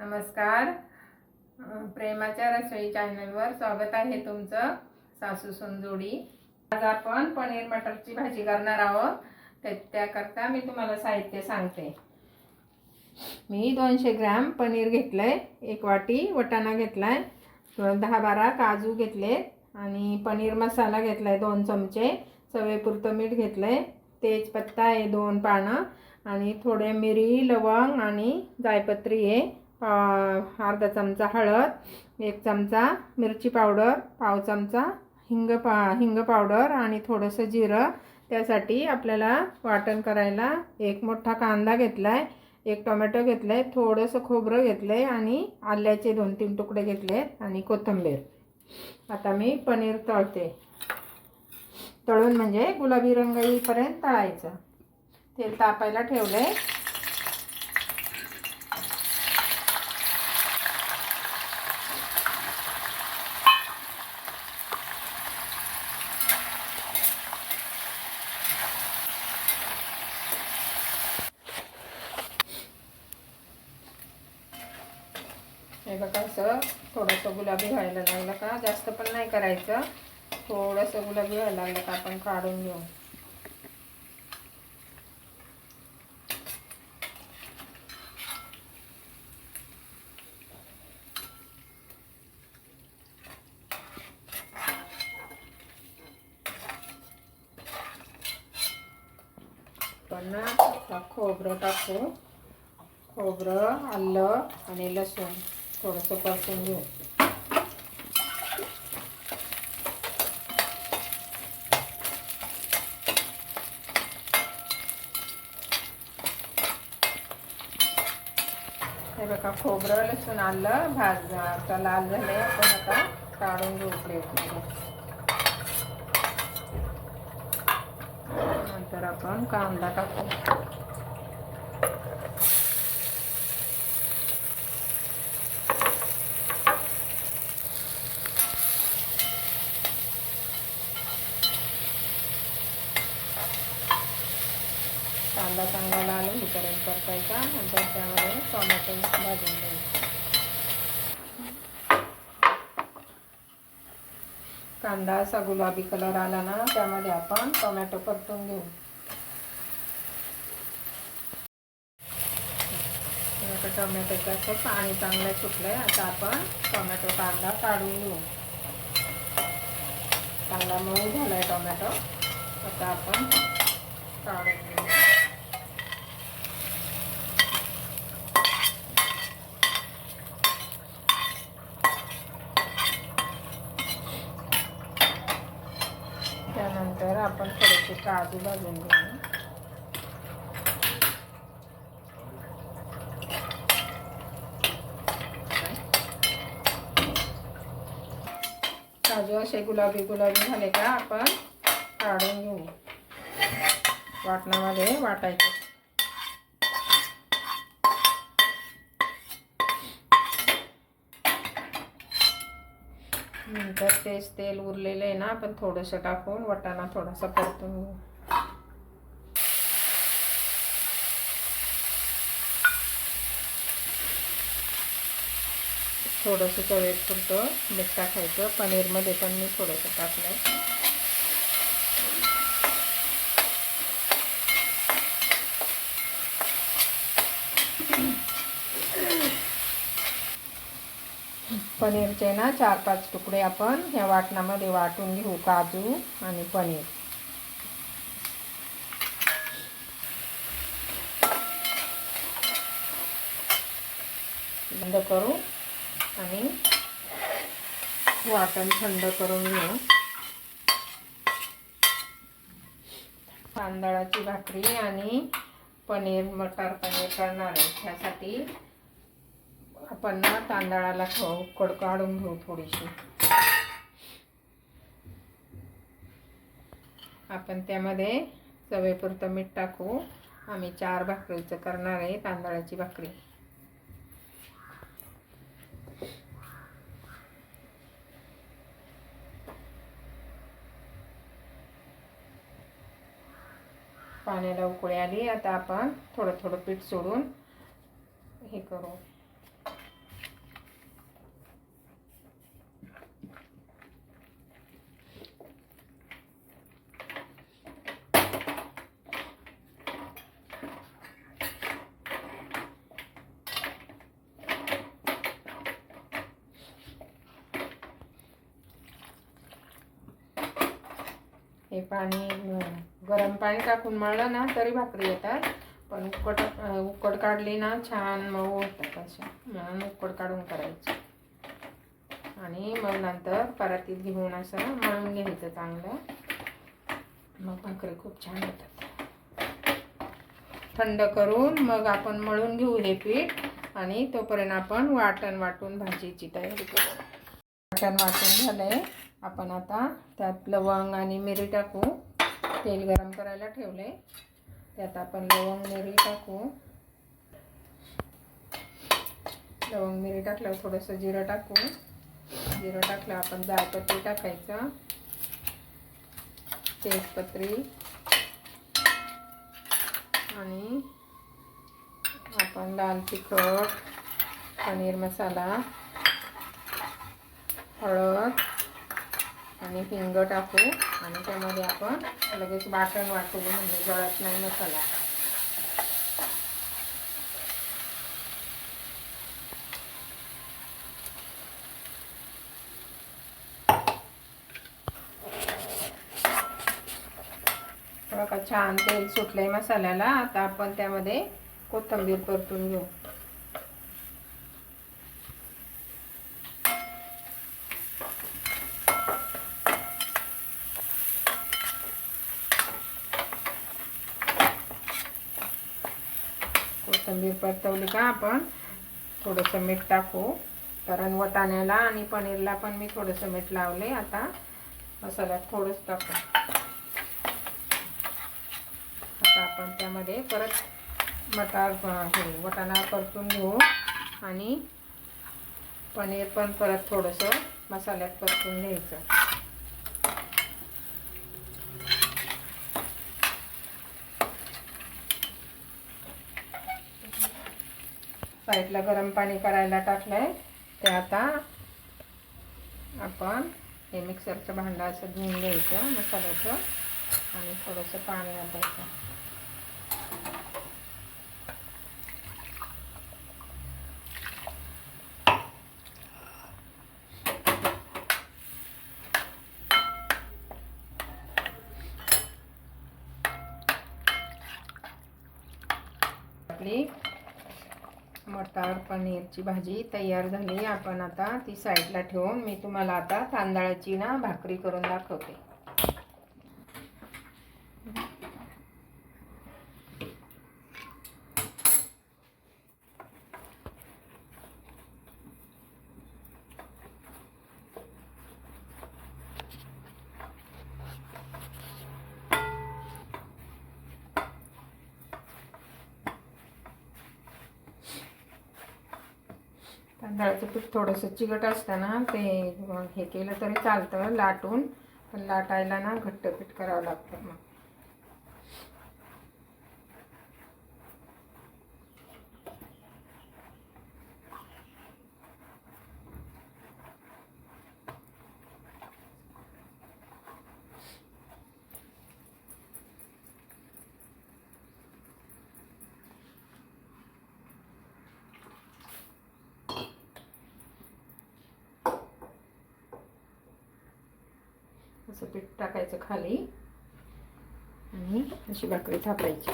नमस्कार. प्रेमाच्या रसोई चॅनलवर स्वागत आहे तुमचं सासू जोडी आज आपण पनीर मटरची भाजी करणार आहोत. त्या त्याकरता मी तुम्हाला साहित्य सांगते. मी दोनशे ग्रॅम पनीर घेतलंय. एक वाटी वटाणा घेतलाय. दहा बारा काजू घेतले आणि पनीर मसाला घेतलाय दोन चमचे. चवेपुरतं मीठ घेतलंय. तेजपत्ता आहे दोन पानं. आणि थोडे मिरी लवंग आणि जायपत्री आहे. अर्धा चमचा हळद एक चमचा मिरची पावडर पाव चमचा हिंग पा हिंग पावडर आणि थोडंसं जिरं. त्यासाठी आपल्याला वाटण करायला एक मोठा कांदा घेतला आहे एक टोमॅटो घेतलं आहे थोडंसं खोबरं घेतलं आहे आणि आल्याचे दोन तीन तुकडे घेतले आहेत आणि कोथिंबीर. आता मी पनीर तळते. तळून म्हणजे गुलाबी रंग येईपर्यंत तळायचं. तेल तापायला ठेवलं आहे हे बघा असं थोडंसं गुलाबी व्हायला लागलं का? जास्त पण नाही करायचं. थोडंसं गुलाबी व्हायला लागलं का आपण काढून घेऊ. पण ना खोबरं टाकू. खोबरं आलं आणि लसूण. थोडंसं परतून घेऊ. हे बघा खोबरं लसूण आलं भाज आता लाल झाले आपण आता काढून घेऊ प्लेटमध्ये. नंतर आपण कांदा टाकू. कांदा चांगला लाल होईपर्यंत परतायचा नंतर त्यामध्ये टोमॅटो भाजून घ्यायचा. कांदा असा गुलाबी कलर आला ना त्यामध्ये आपण टोमॅटो परतून घेऊ. टोमॅटोचं असं पाणी चांगलं सुटलंय आता आपण टोमॅटो कांदा काढून घेऊ. कांदा मऊ झालाय टोमॅटो. आता आपण काढून घेऊ त्यानंतर आपण थोडेसे काजू भाजून घेऊ. काजू असे गुलाबी गुलाबी झाले का आपण काढून घेऊ. वाटणामध्ये वाटायचे. नंतर तेच तेल उरलेलं आहे ना आपण थोडंसं टाकून वटाणा थोडासा परतून घेऊ. थोडंसं चवेत पुरतं मीठ टाकायचं. पनीरमध्ये पण मी थोडंसं टाकलं पनीरचे ना चार पाच तुकडे आपण ह्या वाटणामध्ये वाटून घेऊ काजू आणि पनीर. बंद करू आणि वाटण थंड करून घेऊ. तांदळाची भाकरी आणि पनीर मटर पनीर करणार आहे. त्यासाठी आपण ना तांदळाला उकड काढून घेऊ थोडीशी. आपण त्यामध्ये चवेपुरतं मीठ टाकू. आम्ही चार भाकरीचं करणार आहे तांदळाची भाकरी. पाण्याला उकळी आली. आता आपण थोडं थोडं पीठ सोडून हे करू. हे पाणी गरम पाणी टाकून मळलं ना तरी भाकरी येतात. पण उकड उकड काढली ना छान मऊ होतात अशा. म्हणून उकड काढून करायची. आणि मग नंतर परातीत घेऊन असं मळून घ्यायचं चांगलं. मग भाकरी खूप छान होतात. थंड करून मग आपण मळून घेऊ हे पीठ. आणि तोपर्यंत आपण वाटण वाटून भाजीची तयारी करू. वाटण वाटून झालंय. आपण आता त्यात लवंग आणि मिरी टाकू. तेल गरम करायला ठेवले. त्यात आपण लवंग मिरी टाकू. लवंग मिरी टाकल्यावर थोडंसं जिरं टाकू. जिरं टाकलं आपण जायपत्री टाकायचं. तेजपत्री. आणि आपण लाल तिखट पनीर मसाला हळद. आणि हिंग टाकू आणि त्यामध्ये आपण लगेच वाटण वाटू म्हणजे जळत नाही मसाला. बघा छान तेल सुटलंय मसाल्याला. आता आपण त्यामध्ये कोथिंबीर परतून घेऊ. कोथिंबीर परतवली का आपण थोडंसं मीठ टाकू. कारण वटाण्याला आणि पनीरला पण मी थोडंसं मीठ लावले आता. मसाल्यात थोडंच टाकू. आता आपण त्यामध्ये परत मटार हे वटाणा परतून घेऊ. आणि पनीर पण परत थोडंसं मसाल्यात परतून घ्यायचं. साईडला गरम पाणी करायला टाकलं आहे ते आता आपण हे मिक्सरचं भांडं असं धुवून घ्यायचं मसाल्याचं आणि थोडंसं पाणी घालायचं आपली मटार पनीरची भाजी तयार झाली. आपण आता ती साईडला ठेवून मी तुम्हाला आता तांदळाची ना भाकरी करून दाखवते. तांदळाचं पीठ थोडंसं चिकट असतं ना ते हे केलं तरी चालतं लाटून. पण लाटायला ना घट्ट पीठ करावं लागतं मग. असं पीठ टाकायचं खाली. आणि अशी भाकरी थापायची.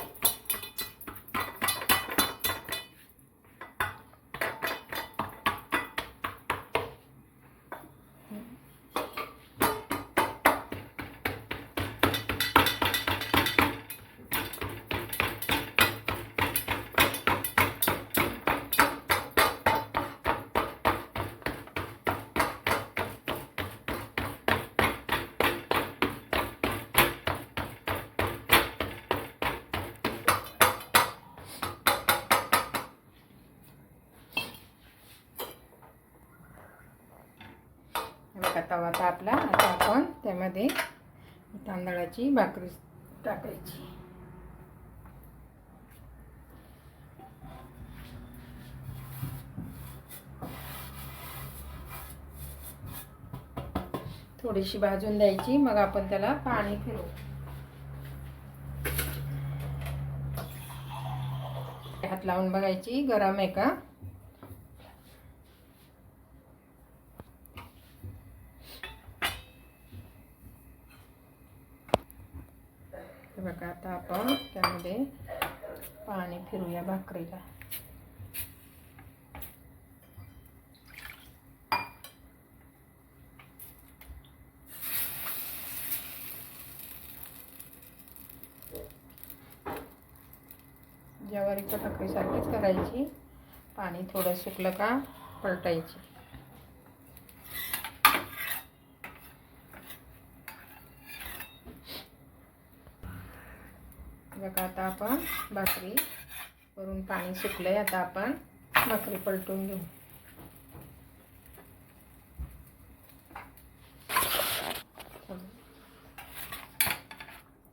बघा तवा तापला आता आपण त्यामध्ये तांदळाची भाकरी टाकायची. थोडीशी भाजून द्यायची मग आपण त्याला पाणी फिरू हात लावून बघायची गरम आहे का बघा आता आपण त्यामध्ये पाणी फिरूया भाकरीला. ज्वारीच्या भाकरीसारखीच करायची. पाणी थोडं सुकलं का पलटायची. बघा आता आपण भाकरी वरून पाणी सुकलं आहे आता आपण. भाकरी पलटून घेऊ.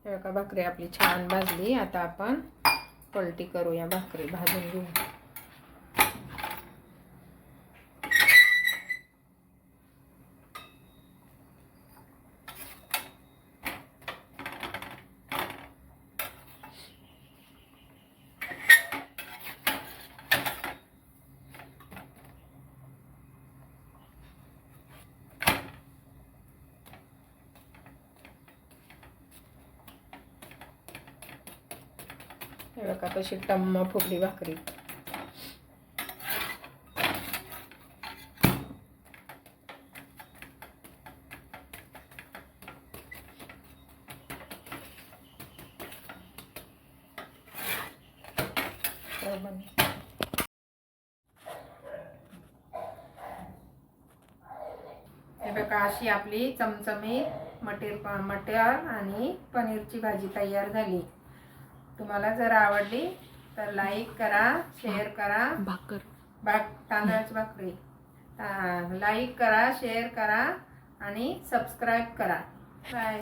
हे बघा भाकरी आपली छान भाजली. आता आपण पलटी करूया भाकरी भाजून घेऊ हे बघा कशी टम्म फुगली भाकरी. हे बघा अशी आपली चमचमीत मटेर मटर आणि पनीरची भाजी तयार झाली. तुम्हाला जर आवडली तर लाईक करा शेअर करा. भाकर. भाक तांदळाची भाकरी. लाईक करा शेअर करा आणि सबस्क्राईब करा. बाय